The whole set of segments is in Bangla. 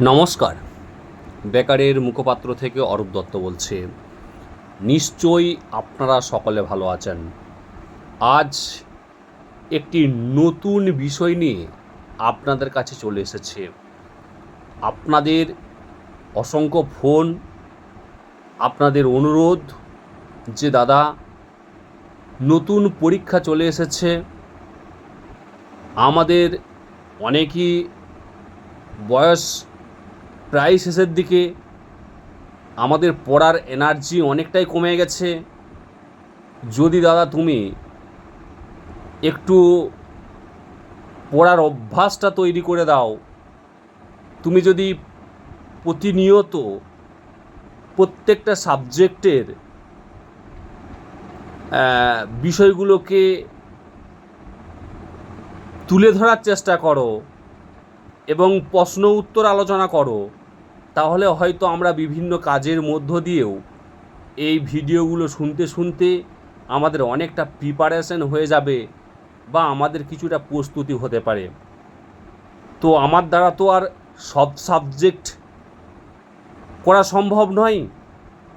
নমস্কার। বেকারের মুখপাত্র থেকে অরূপ দত্ত বলছে। নিশ্চয়ই আপনারা সকলে ভালো আছেন। আজ একটি নতুন বিষয় নিয়ে আপনাদের কাছে চলে এসেছে। আপনাদের অসংখ্য ফোন, আপনাদের অনুরোধ যে, দাদা, নতুন পরীক্ষা চলে এসেছে। আমাদের অনেকই বয়স প্রায় শেষের দিকে আমাদের পড়ার এনার্জি অনেকটাই কমে গেছে। যদি দাদা তুমি একটু পড়ার অভ্যাসটা তৈরি করে দাও, তুমি যদি প্রতিনিয়ত প্রত্যেকটা সাবজেক্টের বিষয়গুলোকে তুলে ধরার চেষ্টা করো এবং প্রশ্ন উত্তর আলোচনা করো তাহলে হয়তো আমরা বিভিন্ন কাজের মধ্য দিয়েও এই ভিডিওগুলো শুনতে শুনতে আমাদের অনেকটা প্রিপারেশন হয়ে যাবে বা আমাদের কিছুটা প্রস্তুতি হতে পারে। তো আমার দ্বারা তো আর সব সাবজেক্ট করা সম্ভব নয়,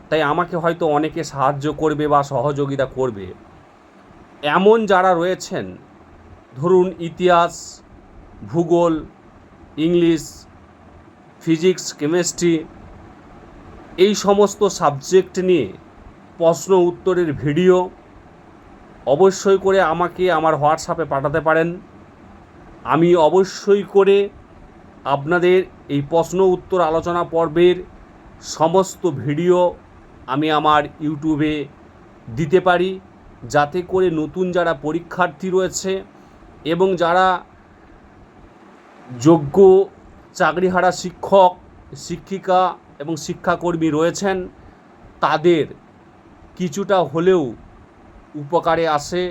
তাই আমাকে হয়তো অনেকে সাহায্য করবে বা সহযোগিতা করবে। এমন যারা রয়েছেন, ধরুন ইতিহাস, ভূগোল, ইংলিশ ফিজিক্স, কেমিস্ট্রি এই সমস্ত সাবজেক্ট নিয়ে প্রশ্ন উত্তরের ভিডিও অবশ্যই করে আমাকে আমার হোয়াটসঅ্যাপে পাঠাতে পারেন। আমি অবশ্যই করে আপনাদের এই প্রশ্ন উত্তর আলোচনা পর্বের সমস্ত ভিডিও আমি আমার ইউটিউবে দিতে পারি, যাতে করে নতুন যারা পরীক্ষার্থী রয়েছে এবং যারা যোগ্য চাকরিহারা শিক্ষক, শিক্ষিকা এবং শিক্ষাকর্মী রয়েছেন। তাদের কিছুটা হলেও উপকারে আসে।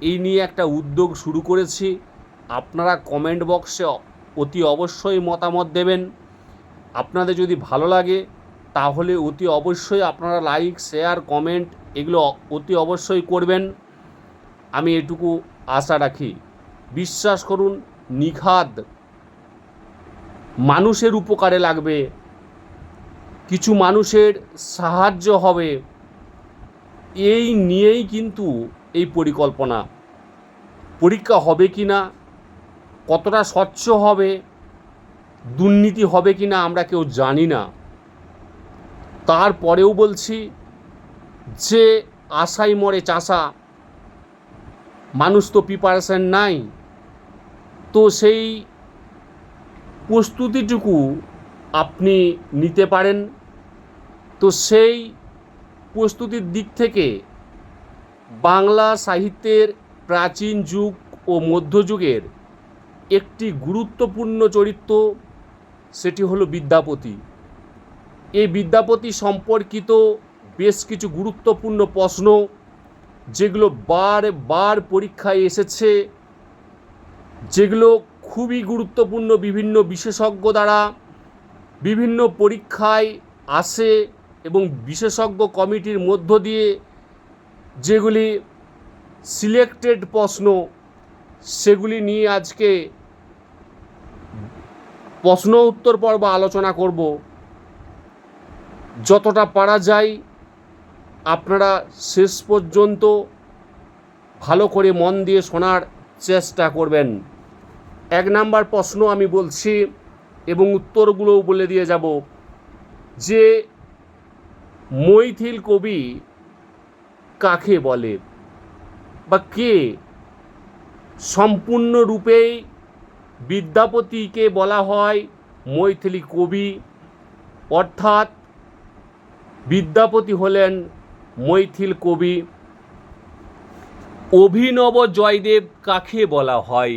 এই নিয়ে একটা উদ্যোগ শুরু করেছি। আপনারা কমেন্ট বক্সে অতি অবশ্যই মতামত দেবেন। আপনাদের যদি ভালো লাগে, তাহলে অতি অবশ্যই আপনারা লাইক শেয়ার কমেন্ট এগুলো অতি অবশ্যই করবেন। আমি এটুকু আশা রাখি। বিশ্বাস করুন, নিখাদ মানুষের উপকারে লাগবে। কিছু মানুষের সাহায্য হবে। এই নিয়েই কিন্তু এই পরিকল্পনা। পরীক্ষা হবে কি না কতটা স্বচ্ছ হবে? দুর্নীতি হবে কি না আমরা কেউ জানি না। তারপরেও বলছি, যে আশাই মরে চাষা। মানুষ তো প্রিপারেশন নাই। তো সেই প্রস্তুতিটুকু আপনি নিতে পারেন। তো সেই প্রস্তুতির দিক থেকে বাংলা সাহিত্যের প্রাচীন যুগ ও মধ্যযুগের একটি গুরুত্বপূর্ণ চরিত্র, সেটি হলো বিদ্যাপতি। এই বিদ্যাপতি সম্পর্কিত বেশ কিছু গুরুত্বপূর্ণ প্রশ্ন, যেগুলো বার বার পরীক্ষায় এসেছে, যেগুলো খুবই গুরুত্বপূর্ণ বিভিন্ন বিশেষজ্ঞ দ্বারা বিভিন্ন পরীক্ষায় আসে এবং বিশেষজ্ঞ কমিটির মধ্য দিয়ে যেগুলি সিলেক্টেড প্রশ্ন, সেগুলি নিয়ে আজকে প্রশ্ন উত্তর পর্ব আলোচনা করব। যতটা পারা যায় আপনারা শেষ পর্যন্ত ভালো করে মন দিয়ে শোনার চেষ্টা করবেন। এক নাম্বার প্রশ্ন আমি বলছি এবং উত্তরগুলোও বলে দিয়ে যাব যে মৈথিল কবি কাকে বলে বা কে? সম্পূর্ণরূপেই বিদ্যাপতিকে বলা হয় মৈথিলি কবি। অর্থাৎ বিদ্যাপতি হলেন মৈথিল কবি। অভিনব জয়দেব কাকে বলা হয়?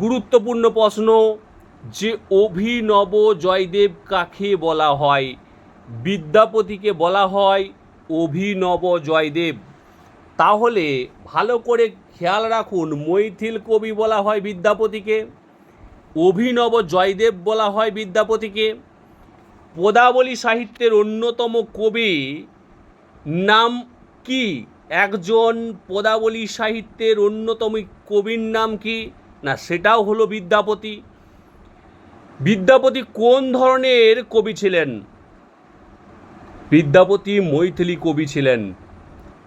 গুরুত্বপূর্ণ প্রশ্ন যে অভিনব জয়দেব কাকে বলা হয়? বিদ্যাপতিকে বলা হয় অভিনব জয়দেব। তাহলে ভালো করে খেয়াল রাখুন, মৈথিল কবি বলা হয় বিদ্যাপতিকে, অভিনব জয়দেব বলা হয় বিদ্যাপতিকে। পদাবলী সাহিত্যের অন্যতম কবি নাম কি? একজন পদাবলী সাহিত্যের অন্যতম কবির নাম কি? না, সেটাও হলো বিদ্যাপতি। বিদ্যাপতি কোন ধরনের কবি ছিলেন? বিদ্যাপতি মৈথিলি কবি ছিলেন।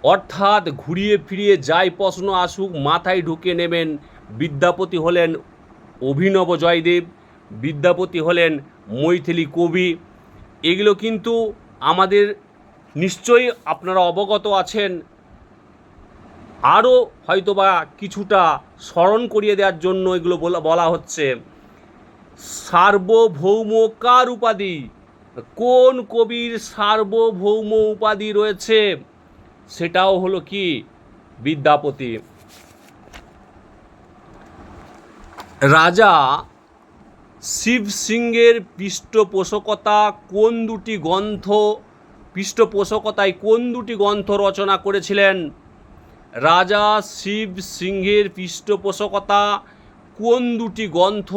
অর্থাৎ ঘুরিয়ে ফিরিয়ে যাই প্রশ্ন আসুক, মাথায় ঢুকে নেবেন, বিদ্যাপতি হলেন অভিনব জয়দেব, বিদ্যাপতি হলেন মৈথিলি কবি। এগুলো কিন্তু আমাদের নিশ্চয়ই আপনারা অবগত আছেন। আরও হয়তোবা কিছুটা স্মরণ করিয়ে দেওয়ার জন্য এগুলো বলা বলা হচ্ছে। সার্বভৌম কার উপাধি? কোন কবির সার্বভৌম উপাধি রয়েছে? সেটাও হলো কি? বিদ্যাপতি। রাজা শিব সিংহের পৃষ্ঠপোষকতা কোন দুটি গ্রন্থ পৃষ্ঠপোষকতায় কোন দুটি গ্রন্থ রচনা করেছিলেন? রাজা শিব সিংহের পৃষ্ঠপোষকতা কোন দুটি গ্রন্থ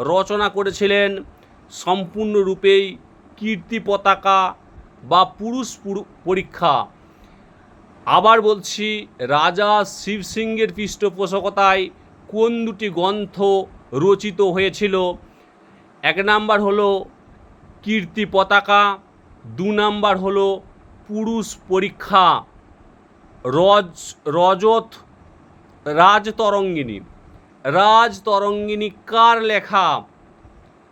রচনা করেছিলেন? সম্পূর্ণরূপেই কীর্তি পতাকা বা পুরুষ পরীক্ষা? আবার বলছি, রাজা শিব সিংহের পৃষ্ঠপোষকতায় কোন দুটি গ্রন্থ রচিত হয়েছিল? এক নাম্বার হলো কীর্তি পতাকা, দু নাম্বার হলো পুরুষ পরীক্ষা। রজ, রজত রাজতরঙ্গিনী। রাজতরঙ্গিনী কার লেখা?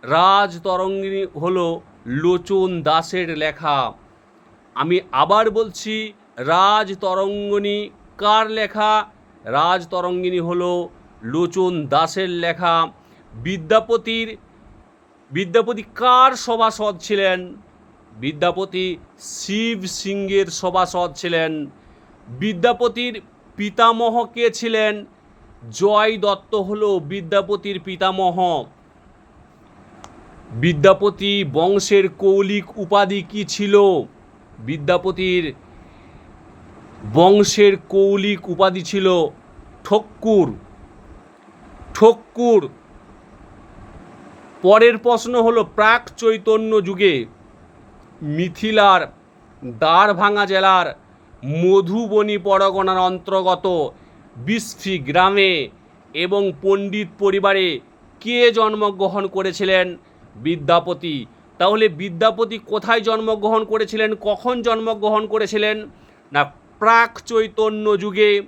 রাজতরঙ্গিনী হলো লোচন দাসের লেখা। আমি আবার বলছি, রাজতরঙ্গিনী কার লেখা? রাজতরঙ্গিনী হলো লোচন দাসের লেখা। বিদ্যাপতির, বিদ্যাপতি কার সভাসদ ছিলেন? বিদ্যাপতি শিব সিংহের সভাসদ ছিলেন। বিদ্যাপতির পিতামহ কে ছিলেন? জয় দত্ত হলো বিদ্যাপতির পিতামহ। বিদ্যাপতি বংশের কৌলিক উপাধি কি ছিল? বিদ্যাপতির বংশের কৌলিক উপাধি ছিল ঠক্কুর। ঠক্কুর। পরের প্রশ্ন হলো প্রাক চৈতন্য যুগে মিথিলার দ্বারভাঙা জেলার মধুবনী পরগনার অন্তর্গত বিস্ফি গ্রামে এবং পণ্ডিত পরিবারে কে জন্মগ্রহণ করেছিলেন বিদ্যাপতি? তাহলে বিদ্যাপতি কোথায় জন্মগ্রহণ করেছিলেন? কখন জন্মগ্রহণ করেছিলেন? না, প্রাক চৈতন্য যুগে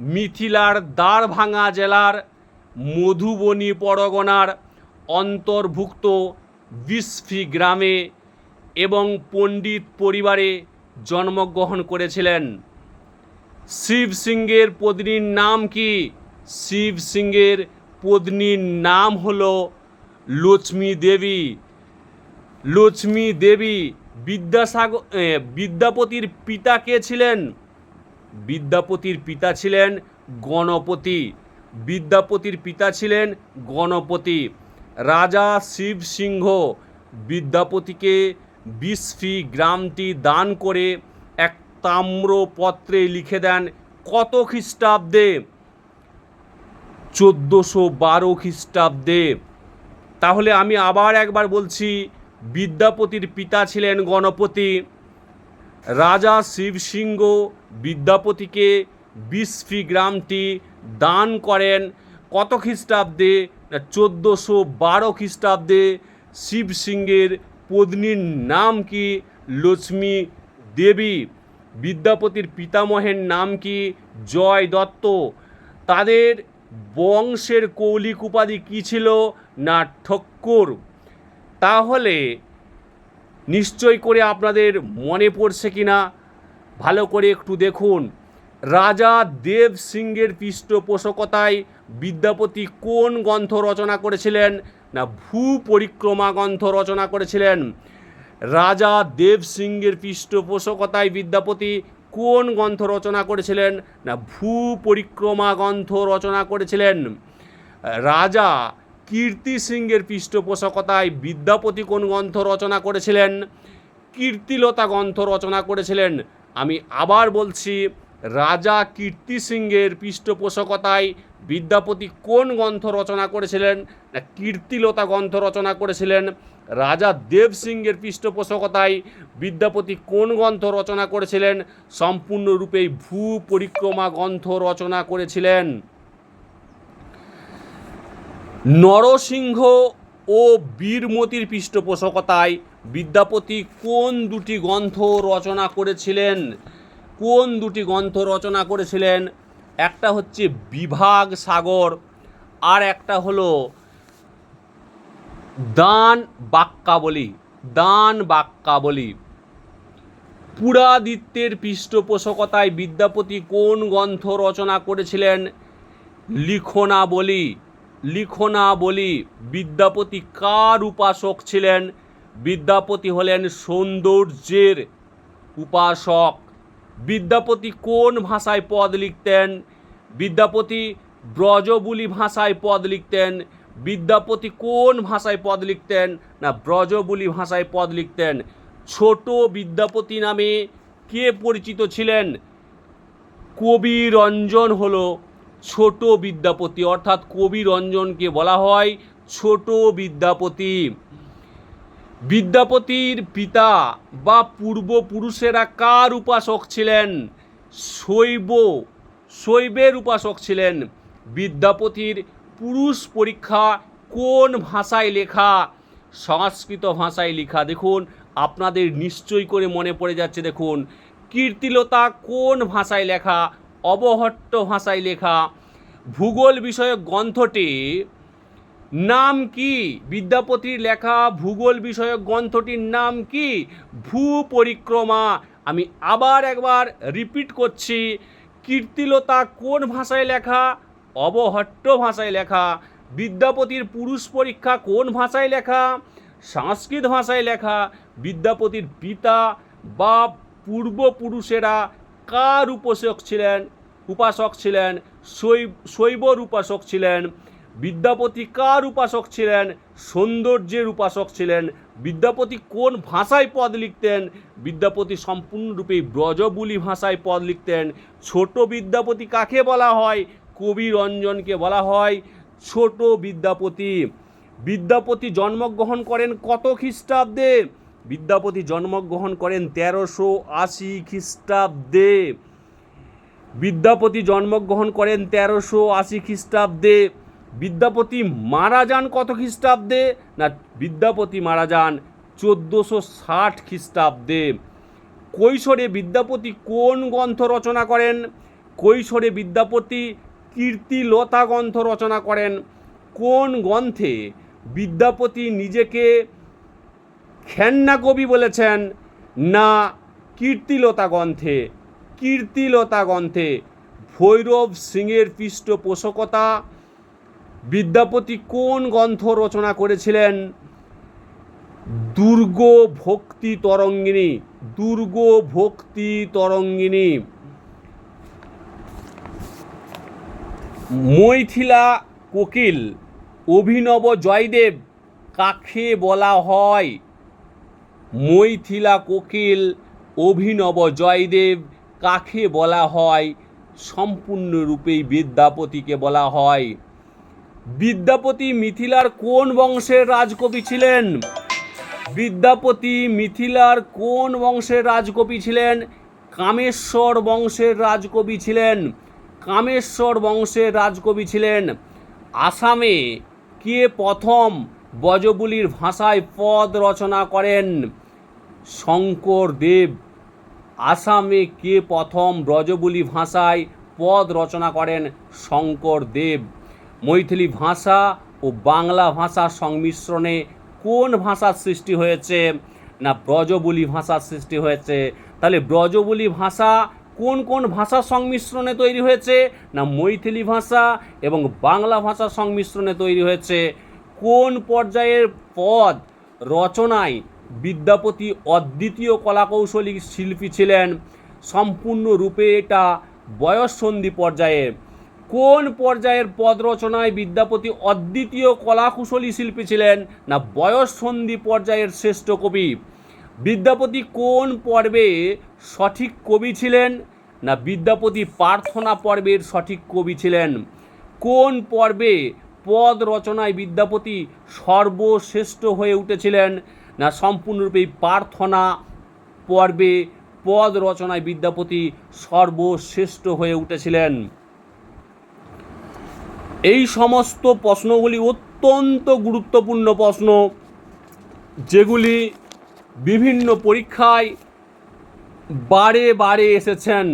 মিথিলার দ্বারভাঙা জেলার মধুবনী পরগনার অন্তর্ভুক্ত বিস্ফি গ্রামে এবং পণ্ডিত পরিবারে জন্মগ্রহণ করেছিলেন। শিব সিংহের পত্নীর নাম কি? শিব সিংহের পত্নীর নাম হল লক্ষ্মী দেবী। লক্ষ্মী দেবী বিদ্যাসাগর বিদ্যাপতির পিতা কে ছিলেন? বিদ্যাপতির পিতা ছিলেন গণপতি। বিদ্যাপতির পিতা ছিলেন গণপতি। রাজা শিব সিংহ বিদ্যাপতিকে বিস্ফি গ্রামটি দান করে এক তাম্রপত্রে লিখে দেন, কত খ্রিস্টাব্দে? চোদ্দোশো বারো খ্রিস্টাব্দে। তাহলে আমি আবার একবার বলছি, বিদ্যাপতির পিতা ছিলেন গণপতি। রাজা শিবসিংহ বিদ্যাপতিকে বিস্ফি গ্রামটি দান করেন, কত খ্রিস্টাব্দে? চোদ্দোশো বারো খ্রিস্টাব্দে। শিবসিংহের পত্নীর নাম কি? লক্ষ্মী দেবী। বিদ্যাপতির পিতামহের নাম কি? জয় দত্ত। তাদের বংশের কৌলিক উপাধি কী ছিল? না ঠক্কর। তাহলে নিশ্চয় করে আপনাদের মনে পড়ছে কি না ভালো করে একটু দেখুন। রাজা দেব সিংহের পৃষ্ঠপোষকতায় বিদ্যাপতি কোন গ্রন্থ রচনা করেছিলেন? না ভূ পরিক্রমা গ্রন্থ রচনা করেছিলেন। রাজা দেব সিংহের পৃষ্ঠপোষকতায় বিদ্যাপতি কোন গ্রন্থ রচনা করেছিলেন? না ভূ পরিক্রমা গ্রন্থ রচনা করেছিলেন। রাজা কীর্তি সিংহের পৃষ্ঠপোষকতায় বিদ্যাপতি কোন গ্রন্থ রচনা করেছিলেন? কীর্তিলতা গ্রন্থ রচনা করেছিলেন। আমি আবার বলছি, রাজা কীর্তি সিংহের পৃষ্ঠপোষকতায় বিদ্যাপতি কোন গ্রন্থ রচনা করেছিলেন? না, কীর্তিলতা গ্রন্থ রচনা করেছিলেন। রাজা দেব সিংহের পৃষ্ঠপোষকতায় বিদ্যাপতি কোন গ্রন্থ রচনা করেছিলেন? সম্পূর্ণরূপেই ভূ পরিক্রমা গ্রন্থ রচনা করেছিলেন। নরসিংহ ও বীরমতির পৃষ্ঠপোষকতায় বিদ্যাপতি কোন দুটি গ্রন্থ রচনা করেছিলেন? কোন দুটি গ্রন্থ রচনা করেছিলেন? একটা হচ্ছে বিভাগ সাগর, আর একটা হলো দান বাক্যাবলী দান বাক্যাবলী। পুরাদিত্যের পৃষ্ঠপোষকতায় বিদ্যাপতি কোন গ্রন্থ রচনা করেছিলেন? লিখনাবলী। লিখনাবলী, বিদ্যাপতি কার উপাসক ছিলেন? বিদ্যাপতি হলেন সৌন্দর্যের উপাসক। বিদ্যাপতি কোন ভাষায় পদ লিখতেন? বিদ্যাপতি ব্রজবুলি ভাষায় পদ লিখতেন। বিদ্যাপতি কোন ভাষায় পদ লিখতেন? না, ব্রজবুলি ভাষায় পদ লিখতেন। ছোট বিদ্যাপতি নামে কে পরিচিত ছিলেন? কবি রঞ্জন হলো ছোট বিদ্যাপতি। অর্থাৎ কবি রঞ্জনকে বলা হয় ছোট বিদ্যাপতি। বিদ্যাপতির পিতা বা পূর্বপুরুষেরা কার উপাসক ছিলেন? শৈব। শৈবের উপাসক ছিলেন। বিদ্যাপতির পুরুষ পরীক্ষা কোন ভাষায় লেখা? সংস্কৃত ভাষায় লেখা। দেখুন, আপনাদের নিশ্চয় করে মনে পড়ে যাচ্ছে। দেখুন, কীর্তিলতা কোন ভাষায় লেখা? অবহট্ট ভাষায় লেখা। ভূগোল বিষয়ক গ্রন্থটি নাম কি? বিদ্যাপতির লেখা ভূগোল বিষয়ক গ্রন্থটির নাম কি? ভূ পরিক্রমা আমি আবার একবার রিপিট করছি। কীর্তিলতা কোন ভাষায় লেখা? অবহট্ট ভাষায় লেখা। বিদ্যাপতির পুরুষ পরীক্ষা কোন ভাষায় লেখা? সংস্কৃত ভাষায় লেখা। বিদ্যাপতির পিতা বা পূর্বপুরুষেরা কার উপাসক ছিলেন? উপাসক ছিলেন, শৈব শৈবর উপাসক ছিলেন। বিদ্যাপতি কার উপাসক ছিলেন? সৌন্দর্যের উপাসক ছিলেন। বিদ্যাপতি কোন ভাষায় পদ লিখতেন? বিদ্যাপতি সম্পূর্ণরূপে ব্রজবুলি ভাষায় পদ লিখতেন। ছোট বিদ্যাপতি কাকে বলা হয়? কবি রঞ্জনকে বলা হয়। ছোট বিদ্যাপতি। বিদ্যাপতি জন্মগ্রহণ করেন কত খ্রিস্টাব্দে? বিদ্যাপতি জন্মগ্রহণ করেন তেরোশো আশি খ্রিস্টাব্দে। বিদ্যাপতি জন্মগ্রহণ করেন তেরোশো আশি খ্রিস্টাব্দে। বিদ্যাপতি মারা যান কত খ্রিস্টাব্দে? না, বিদ্যাপতি মারা যান চোদ্দোশো ষাট খ্রিস্টাব্দে। কৈশোরে বিদ্যাপতি কোন গ্রন্থ রচনা করেন? কৈশোরে বিদ্যাপতি কীর্তিলতা গ্রন্থ রচনা করেন। কোন গ্রন্থে বিদ্যাপতি নিজেকে খেন্না কবি বলেছেন? না, কীর্তিলতা গ্রন্থে। কীর্তিলতা গ্রন্থে ভৈরব সিংয়ের পৃষ্ঠপোষকতা বিদ্যাপতি কোন গ্রন্থ রচনা করেছিলেন? দুর্গ ভক্তি তরঙ্গিনী, দুর্গ ভক্তি তরঙ্গিনী। মৈথিলা কোকিল, অভিনব জয়দেব, কাকে বলা হয়? মৈথিলা কোকিল, অভিনব জয়দেব, কাকে বলা হয়? সম্পূর্ণরূপেই বিদ্যাপতিকে বলা হয়। বিদ্যাপতি মিথিলার কোন বংশের রাজকবি ছিলেন? বিদ্যাপতি মিথিলার কোন বংশের রাজকবি ছিলেন? কামেশ্বর বংশের রাজকবি ছিলেন। কামেশ্বর বংশের রাজকবি ছিলেন। আসামে কে প্রথম বজবুলির ভাষায় পদ রচনা করেন? শঙ্করদেব আসামে কে প্রথম ব্রজবুলি ভাষায় পদ রচনা করেন? শঙ্করদেব মৈথিলি ভাষা ও বাংলা ভাষার সংমিশ্রণে কোন ভাষার সৃষ্টি হয়েছে? না ব্রজবুলি ভাষার সৃষ্টি হয়েছে? তাহলে ব্রজবুলি ভাষা কোন কোন ভাষার সংমিশ্রণে তৈরি হয়েছে? না মৈথিলি ভাষা এবং বাংলা ভাষার সংমিশ্রণে তৈরি হয়েছে? কোন পর্যায়ের পদ, রচনায় বিদ্যাপতি অদ্বিতীয় কলাকৌশলী শিল্পী ছিলেন? সম্পূর্ণরূপে এটা বয়ঃসন্ধি পর্যায়ে কোন পর্যায়ের পদ রচনায় বিদ্যাপতি অদ্বিতীয় কলাকুশলী শিল্পী ছিলেন না বয়ঃসন্ধি পর্যায়ের শ্রেষ্ঠ কবি? বিদ্যাপতি কোন পর্বে সঠিক কবি ছিলেন না বিদ্যাপতি প্রার্থনা পর্বের সঠিক কবি ছিলেন? কোন পর্বে পদ রচনায় বিদ্যাপতি সর্বশ্রেষ্ঠ হয়ে উঠেছিলেন না সম্পূর্ণরূপে প্রার্থনা পর্বে পদ রচনায় বিদ্যাপতি সর্বশ্রেষ্ঠ হয়ে উঠেছিলেন? এই সমস্ত প্রশ্নগুলি অত্যন্ত গুরুত্বপূর্ণ প্রশ্ন, যেগুলি বিভিন্ন পরীক্ষায় বারে বারে এসেছেন।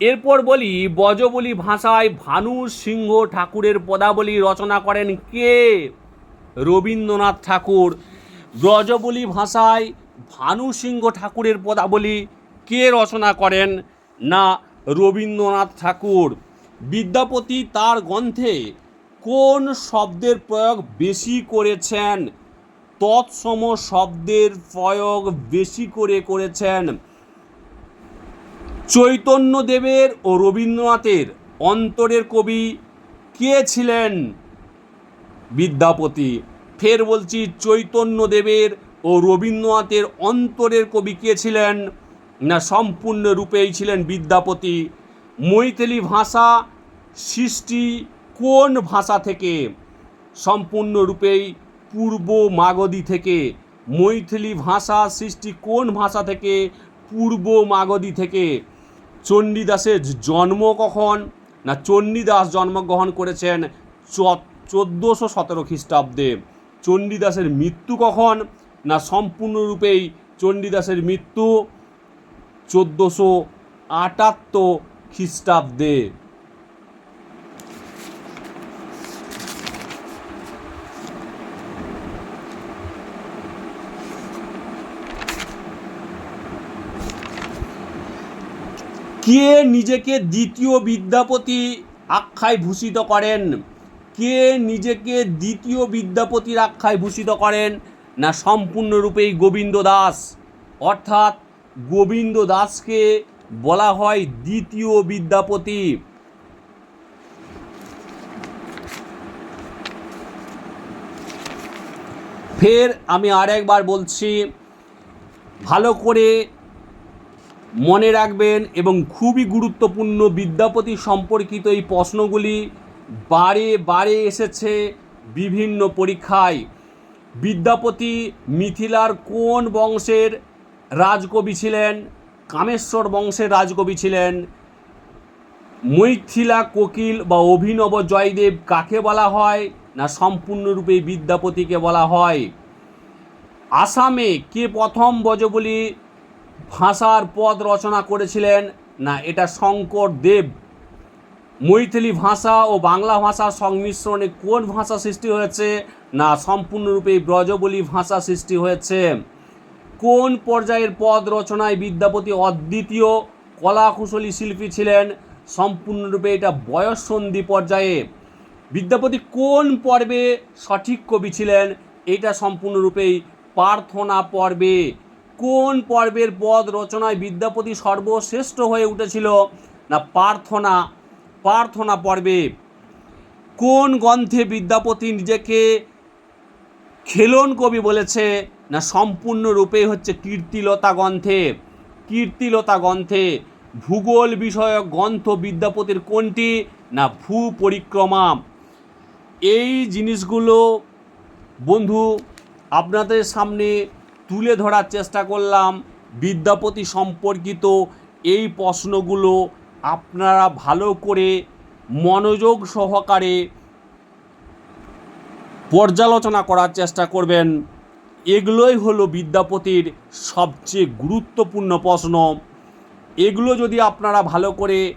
এরপর বলি, বজবলি ভাষায় ভানু সিংহ ঠাকুরের পদাবলী রচনা করেন কে? রবীন্দ্রনাথ ঠাকুর। ব্রজবলি ভাষায় ভানু সিংহ ঠাকুরের পদাবলী কে রচনা করেন? না, রবীন্দ্রনাথ ঠাকুর। বিদ্যাপতি তার গ্রন্থে কোন শব্দের প্রয়োগ বেশি করেছেন? তৎসম শব্দের প্রয়োগ বেশি করে করেছেন চৈতন্যদেবের ও রবীন্দ্রনাথের। অন্তরের কবি কে ছিলেন? বিদ্যাপতি। ফের বলছি, চৈতন্যদেবের ও রবীন্দ্রনাথের অন্তরের কবি কে ছিলেন? না, সম্পূর্ণরূপেই ছিলেন বিদ্যাপতি। মৈথিলি ভাষা সৃষ্টি কোন ভাষা থেকে? সম্পূর্ণরূপেই পূর্ব মাগধী থেকে। মৈথিলি ভাষা সৃষ্টি কোন ভাষা থেকে? পূর্ব মাগধী থেকে। চণ্ডীদাসের জন্ম কখন? না, চণ্ডীদাস জন্মগ্রহণ করেছেন চোদ্দোশো সতেরো খ্রিস্টাব্দে। চণ্ডীদাসের মৃত্যু কখন? না, সম্পূর্ণরূপেই চণ্ডীদাসের মৃত্যু চোদ্দোশো আটাত্তর খ্রিস্টাব্দে। কে নিজেকে দ্বিতীয় বিদ্যাপতি আখ্যায় ভূষিত করেন? কে নিজেকে দ্বিতীয় বিদ্যাপতির আখ্যায় ভূষিত করেন? না, সম্পূর্ণরূপেই গোবিন্দ দাস? অর্থাৎ গোবিন্দ দাসকে বলা হয় দ্বিতীয় বিদ্যাপতি। ফের আমি আরেকবার বলছি, ভালো করে মনে রাখবেন এবং খুবই গুরুত্বপূর্ণ বিদ্যাপতি সম্পর্কিত এই প্রশ্নগুলি বারে বারে এসেছে বিভিন্ন পরীক্ষায়। বিদ্যাপতি মিথিলার কোন বংশের রাজকবি ছিলেন? কামেশ্বর বংশের রাজকবি ছিলেন। মৈথিলা, কোকিল বা অভিনব জয়দেব কাকে বলা হয় না সম্পূর্ণরূপে বিদ্যাপতিকে বলা হয়? আসামে কে প্রথম বজবলি ভাষার পদ রচনা করেছিলেন না এটা শঙ্কর দেব? মৈথিলি ভাষা ও বাংলা ভাষার সংমিশ্রণে কোন ভাষা সৃষ্টি হয়েছে না সম্পূর্ণরূপে ব্রজবলি ভাষা সৃষ্টি হয়েছে? কোন পর্যায়ের পদ রচনায় বিদ্যাপতি অদ্বিতীয় কলা কুশলী শিল্পী ছিলেন? সম্পূর্ণরূপে এটা বয়ঃসন্ধি পর্যায়ে। বিদ্যাপতি কোন পর্বে সঠিক কবি ছিলেন? এটা সম্পূর্ণরূপেই প্রার্থনা পর্বে। কোন পর্বের পদ রচনায় বিদ্যাপতি সর্বশ্রেষ্ঠ হয়ে উঠেছিল? না, প্রার্থনা। প্রার্থনা পর্বে। কোন গ্রন্থে বিদ্যাপতি নিজেকে খেলন কবি বলেছে? না সম্পূর্ণরূপে হচ্ছে কীর্তিলতা গ্রন্থে কীর্তিলতা গ্রন্থে ভূগোল বিষয়ক গ্রন্থ বিদ্যাপতির কোনটি? না ভূ পরিক্রমা এই জিনিসগুলো বন্ধু আপনাদের সামনে তুলে ধরার চেষ্টা করলাম। বিদ্যাপতি সম্পর্কিত এই প্রশ্নগুলো আপনারা ভালো করে মনোযোগ সহকারে পর্যালোচনা করার চেষ্টা করবেন। এগুলোই হলো বিদ্যাপতির সবচেয়ে গুরুত্বপূর্ণ প্রশ্ন। এগুলো যদি আপনারা ভালো করে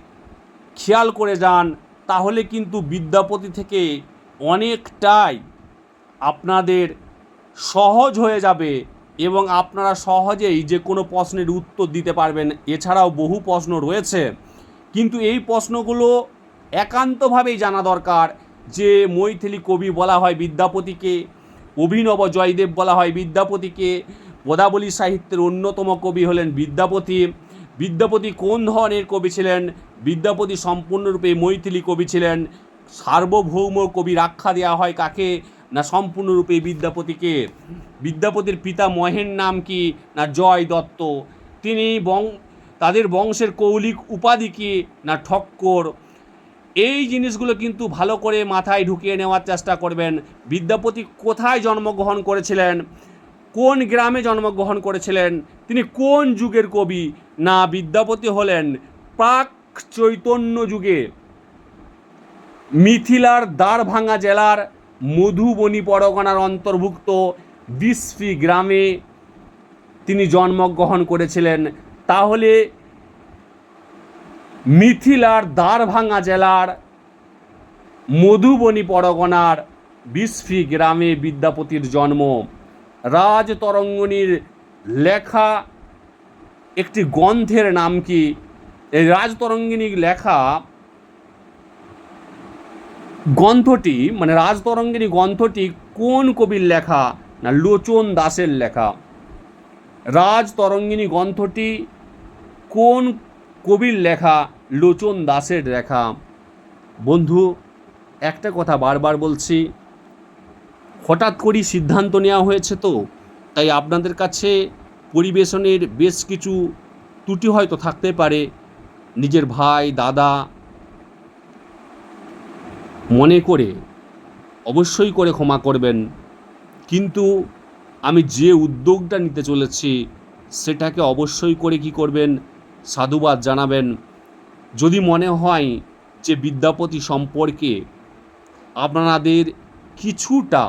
খেয়াল করে যান, তাহলে কিন্তু বিদ্যাপতি থেকে অনেকটাই আপনাদের সহজ হয়ে যাবে এবং আপনারা সহজেই যে কোনো প্রশ্নের উত্তর দিতে পারবেন। এছাড়াও বহু প্রশ্ন রয়েছে। কিন্তু এই প্রশ্নগুলো একান্তভাবেই জানা দরকার যে মৈথিলি কবি বলা হয় বিদ্যাপতিকে। অভিনব জয়দেব বলা হয় বিদ্যাপতিকে। পদাবলী সাহিত্যের অন্যতম কবি হলেন বিদ্যাপতি। বিদ্যাপতি কোন ধরনের কবি ছিলেন? বিদ্যাপতি সম্পূর্ণরূপে মৈথিলি কবি ছিলেন। সার্বভৌম কবির আখ্যা দেওয়া হয় কাকে? না সম্পূর্ণরূপে বিদ্যাপতিকে? বিদ্যাপতির পিতা মহের নাম কি? না জয় দত্ত? তিনি বং তাদের বংশের কৌলিক উপাধি কি? না ঠক্কর? এই জিনিসগুলো কিন্তু ভালো করে মাথায় ঢুকিয়ে নেওয়ার চেষ্টা করবেন। বিদ্যাপতি কোথায় জন্মগ্রহণ করেছিলেন? কোন গ্রামে জন্মগ্রহণ করেছিলেন? তিনি কোন যুগের কবি? না, বিদ্যাপতি হলেন প্রাক চৈতন্য যুগে। মিথিলার দ্বারভাঙা জেলার মধুবনী পরগনার অন্তর্ভুক্ত বিসফি গ্রামে তিনি জন্মগ্রহণ করেছিলেন। তাহলে মিথিলার দ্বারভাঙা জেলার মধুবনী পরগনার বিসফি গ্রামে বিদ্যাপতির জন্ম। রাজতরঙ্গিনীর লেখা একটি গ্রন্থের নাম কি? এই রাজতরঙ্গিনী লেখা গ্রন্থটি মানে রাজতরঙ্গিনী গ্রন্থটি কোন কবির লেখা? না, লোচন দাসের লেখা। রাজতরঙ্গিনী গ্রন্থটি কোন কবির লেখা? লোচন দাসের লেখা বন্ধু, একটা কথা বারবার বলছি, হঠাৎ করেই সিদ্ধান্ত নেওয়া হয়েছে তো, তাই আপনাদের কাছে পরিবেশনের বেশ কিছু ত্রুটি হয়তো থাকতে পারে। নিজের ভাই, দাদা মনে করে, অবশ্যই করে ক্ষমা করবেন। কিন্তু আমি যে উদ্যোগটা নিতে চলেছি, সেটাকে অবশ্যই করে কি করবেন, সাধুবাদ জানাবেন। যদি মনে হয় যে বিদ্যাপতি সম্পর্কে আপনাদের কিছুটা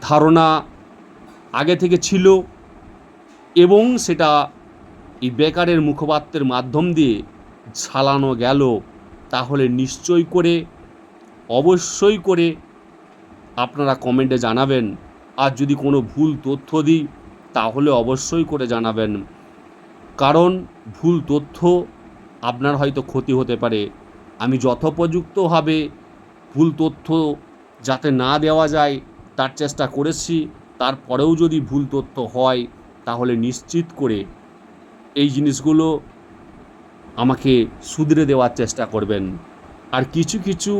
ধারণা আগে থেকে ছিল এবং সেটা এই বেকারের মুখপাত্রের মাধ্যম দিয়ে ছালানো গেল, তাহলে নিশ্চয় করে, অবশ্যই করে আপনারা কমেন্টে জানাবেন। আর যদি কোনো ভুল তথ্য দিই, তাহলে অবশ্যই করে জানাবেন। কারণ ভুল তথ্য আপনার হয়তো ক্ষতি হতে পারে। আমি যথোপযুক্তভাবে ভুল তথ্য যাতে না দেওয়া যায়, তার চেষ্টা করেছি। তারপরেও যদি ভুল তথ্য হয়, তাহলে নিশ্চিত করে এই জিনিসগুলো আমাকে শুধরে দেওয়ার চেষ্টা করবেন। আর কিছু কিছু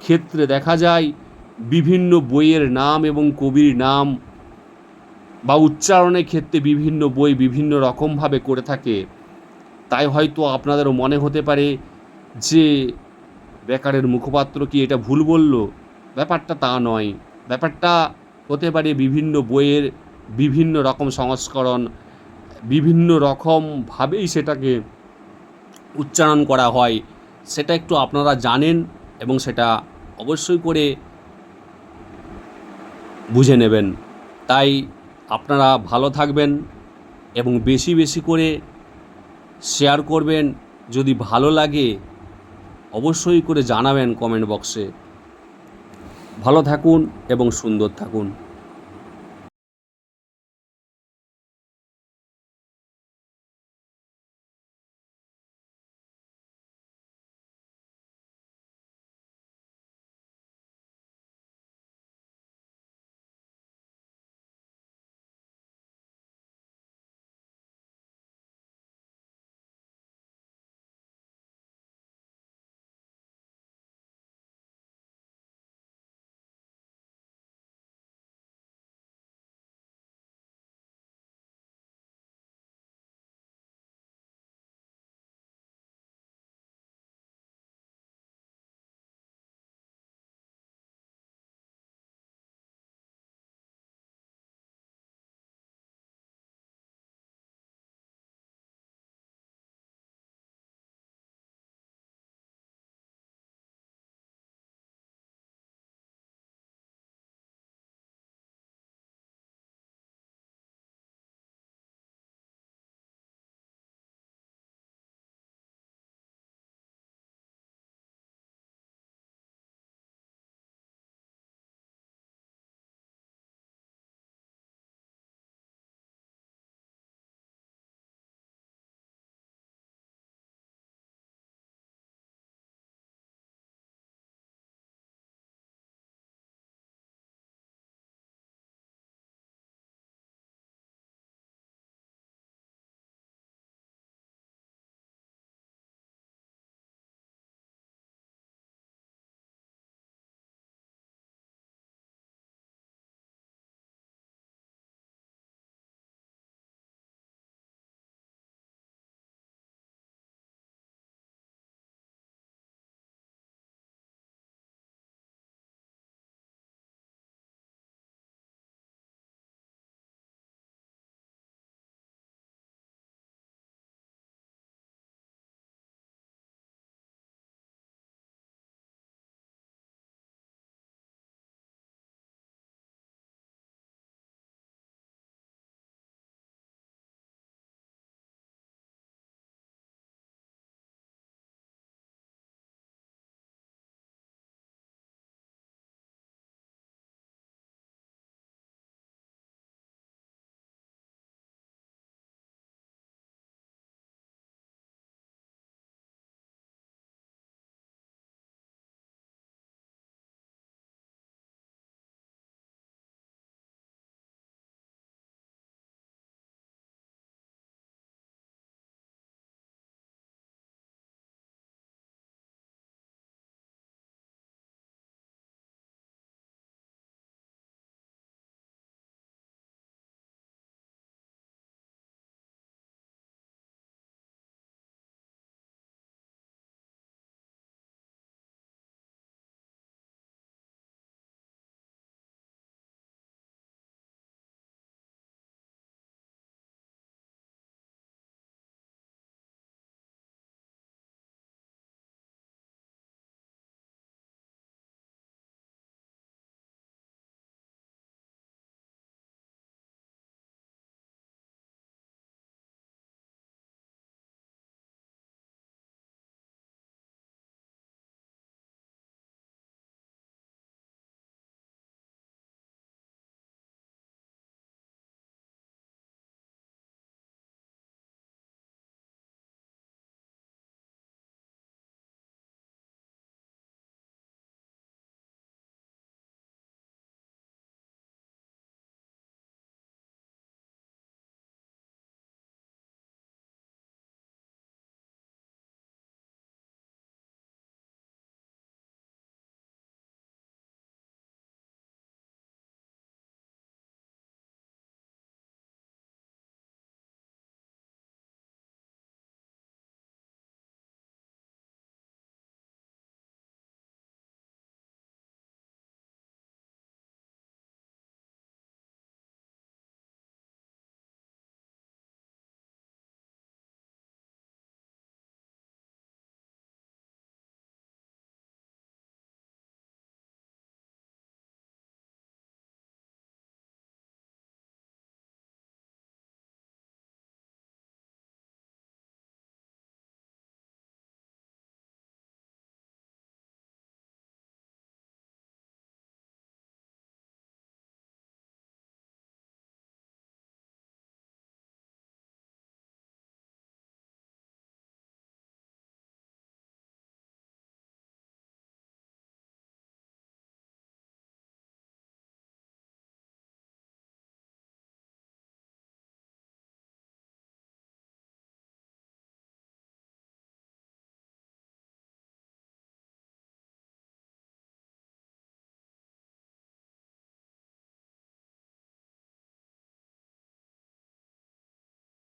ক্ষেত্রে দেখা যায়, বিভিন্ন বইয়ের নাম এবং কবির নাম বা উচ্চারণের ক্ষেত্রে বিভিন্ন বই বিভিন্ন রকমভাবে করে থাকে। তাই হয়তো আপনাদেরও মনে হতে পারে যে বেকারের মুখপাত্র কি এটা ভুল বলল? ব্যাপারটা তা নয়। ব্যাপারটা হতে পারে বিভিন্ন বইয়ের বিভিন্ন রকম সংস্করণ, বিভিন্ন রকমভাবেই সেটাকে উচ্চারণ করা হয়। সেটা একটু আপনারা জানেন এবং সেটা অবশ্যই করে বুঝে নেবেন। তাই আপনারা ভালো থাকবেন এবং বেশি বেশি করে শেয়ার করবেন। যদি ভালো লাগে, অবশ্যই করে জানাবেন কমেন্ট বক্সে ভালো থাকুন এবং সুন্দর থাকুন।